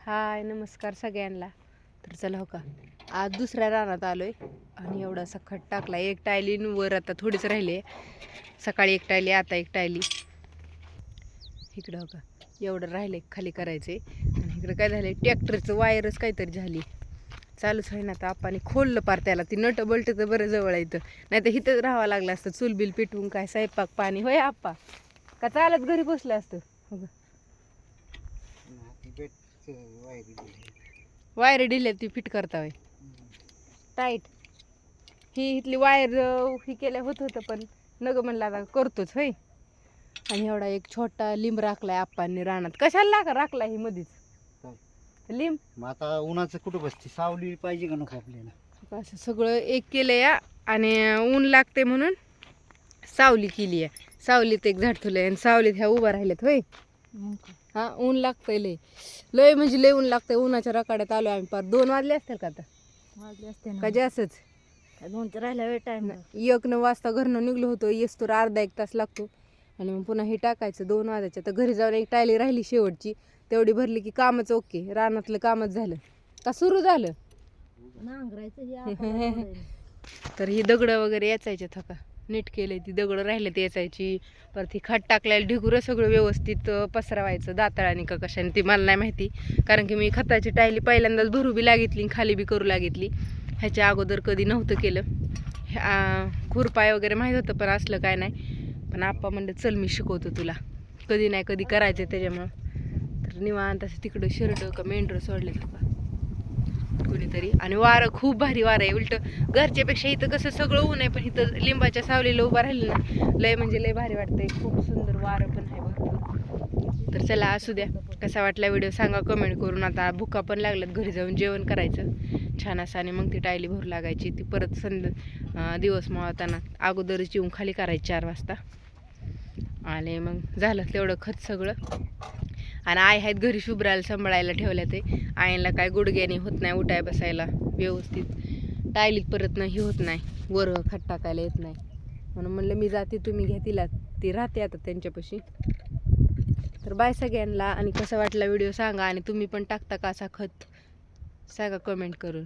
हाय नमस्कार सगळ्यांना. तर चला हो का. आज दुसऱ्या रानात आलो आहे आणि एवढासा खट टाकला. एक टायली वर आता थोडीच राहिले सकाळी एक टायली आता एक टायली. इकडं हो का. एवढं राहिले खाली करायचे आणि इकडं काय झालं ट्रॅक्टरचं वायरच काहीतरी झाली. चालूच आहे ना आता आपण. खोललं पार त्याला. ती नट बलट तर बरं जवळ येतं नाही तर इथंच राहावं लागलं असतं. चुलबिल पेटवून काय स्वयंपाक पाणी. होय आप्पा. का चालत घरी बसलं असतं? हो का. वायर डिले ती फिट करता होय. टाईट ही इथली वायर ही केल्या होत होतं पण नग म्हणलं आता करतोच होय. आणि एवढा एक छोटा लिंब राखलाय आप्पांनी रानात. कशाला लागा राखला ही मधीच? लिंब? आता उन्हाचं कुठं बसते? सावली पाहिजे का नको आपल्याला? असं सगळं एक केलं या आणि ऊन लागते म्हणून सावली केली आहे सावलीत एक झाड ठेवलंय आणि सावलीत ह्या उभा राहिल्यात होय. हा ऊन लागतंय लय लय म्हणजे लय ऊन लागतंय. उन्हाच्या रकाड्यात आलो आम्ही. पार दोन वाजले असतील का आता? वाजले असते का जास्तच? राहिल्या वेळ टाइम एक न वाजता घरनं निघलो होतो. येस तर अर्धा एक तास लागतो. आणि मग पुन्हा हे टाकायचं दोन वाजायचं. तर घरी जाऊन एक टायली राहिली शेवटची. तेवढी भरली की कामच ओके रानातलं कामच झालं. का सुरू झालं? नांगरायचं. तर ही दगडं वगैरे याचायचे थका नीट केले ती दगडं राहिले ते याचायची परत ती खत टाकलेलं ढिगुरं सगळं व्यवस्थित पसरवायचं दाताळाने का कशाने ती मला नाही माहिती. कारण की मी खताची टायली पहिल्यांदाच भरू बी लागितली आणि खाली बी करू लागितली. ह्याच्या अगोदर कधी नव्हतं केलं. ह्या खुरपाय वगैरे माहीत होतं पण असलं काय नाही. पण आप्पा म्हणलं चल मी शिकवतो तुला. कधी नाही कधी करायचं त्याच्यामुळं. तर निवांत असं तिकडं शर्ट का मेंढर सोडले का कुणीतरी. आणि वारं खूप भारी वारं आहे. उलट घरच्यापेक्षा इथं कसं सगळं ऊन आहे पण इथं लिंबाच्या सावलीला उभा राहिलं ना लय म्हणजे लय भारी वाटतंय. खूप सुंदर वारं पण आहे भरपूर तर चला असू द्या. कसा वाटला व्हिडिओ सांगा कमेंट करून. आता भुका पण लागल्यात घरी जाऊन जेवण करायचं. छान असं आणि मग ती टायली भरू लागायची. ती परत संध दिवस मावताना अगोदरच येऊन खाली करायची चार वाजता. आणि मग झालं तेवढं खत सगळं. आणि आई आहेत घरी शुभ्राला सांभाळायला ठेवल्या ते. आईला काय गुडघ्याने होत नाही उठाय बसायला. व्यवस्थित टायलीत परत नाही होत नाही. वर खट टाकायला येत नाही. म्हणून म्हणलं मी जाते तुम्ही घ्या तिला. ती राहते आता त्यांच्यापाशी. तर बाय सगळ्यांना. आणि कसा वाटला व्हिडिओ सांगा. आणि तुम्ही पण टाकता का असा खत? सांगा कमेंट करून.